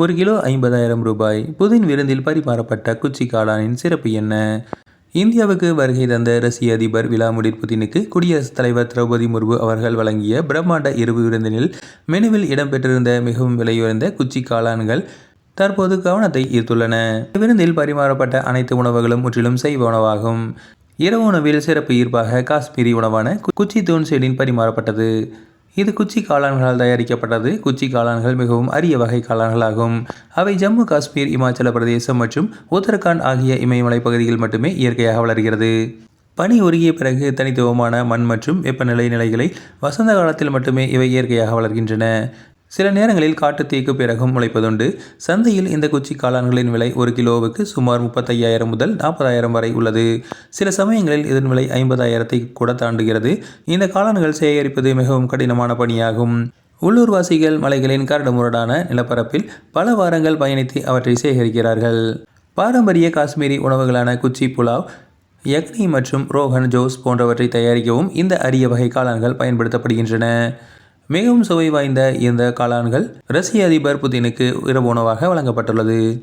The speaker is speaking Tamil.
ஒரு கிலோ ஐம்பதாயிரம் ரூபாய். புதின் விருந்தில் பரிமாறப்பட்ட குச்சி காளானின் சிறப்பு என்ன? இந்தியாவுக்கு வருகை தந்த ரஷ்ய அதிபர் விளாடிமிர் புதினுக்கு குடியரசுத் தலைவர் திரௌபதி முர்மு அவர்கள் வழங்கிய பிரம்மாண்ட இரவு விருந்தினில் மெனுவில் இடம்பெற்றிருந்த மிகவும் விலையுயர்ந்த குச்சி காளான்கள் தற்போது கவனத்தை ஈர்த்துள்ளன. விருந்தில் பரிமாறப்பட்ட அனைத்து உணவுகளும் முற்றிலும் செய்வ உணவாகும். இரவு உணவில் சிறப்பு ஈர்ப்பாக காஷ்மீரி உணவான குச்சி தூண் செடின் பரிமாறப்பட்டது. இது குச்சி காளான்களால் தயாரிக்கப்பட்டது. குச்சி காளான்கள் மிகவும் அரிய வகை காளான்களாகும். அவை ஜம்மு காஷ்மீர் இமாச்சல பிரதேசம் மற்றும் உத்தரகாண்ட் ஆகிய இமயமலை பகுதியில் மட்டுமே இயற்கையாக வளர்கிறது. பனி உருகிய பிறகு தனித்துவமான மண் மற்றும் வெப்பநிலை நிலைகளை வசந்த காலத்தில் மட்டுமே இவை இயற்கையாக வளர்கின்றன. சில நேரங்களில் காட்டுத்தீக்கு பிறகும் முளைப்பதுண்டு. சந்தையில் இந்த குச்சி காளான்களின் விலை ஒரு கிலோவுக்கு சுமார் முப்பத்தையாயிரம் முதல் நாற்பதாயிரம் வரை உள்ளது. சில சமயங்களில் இதன் விலை ஐம்பதாயிரத்தை கூட தாண்டுகிறது. இந்த காளான்கள் சேகரிப்பது மிகவும் கடினமான பணியாகும். உள்ளூர்வாசிகள் மலைகளின் கரடுமுரடான நிலப்பரப்பில் பல வாரங்கள் பயணித்து அவற்றை சேகரிக்கிறார்கள். பாரம்பரிய காஷ்மீரி உணவுகளான குச்சி புலாவ் யக்னி மற்றும் ரோகன் ஜோஸ் போன்றவற்றை தயாரிக்கவும் இந்த அரிய வகை காளான்கள் பயன்படுத்தப்படுகின்றன. மிகவும் சுவை வாய்ந்த இந்த காளான்கள் ரஷ்ய அதிபர் புதினுக்கு இரவு உணவாக வழங்கப்பட்டுள்ளது.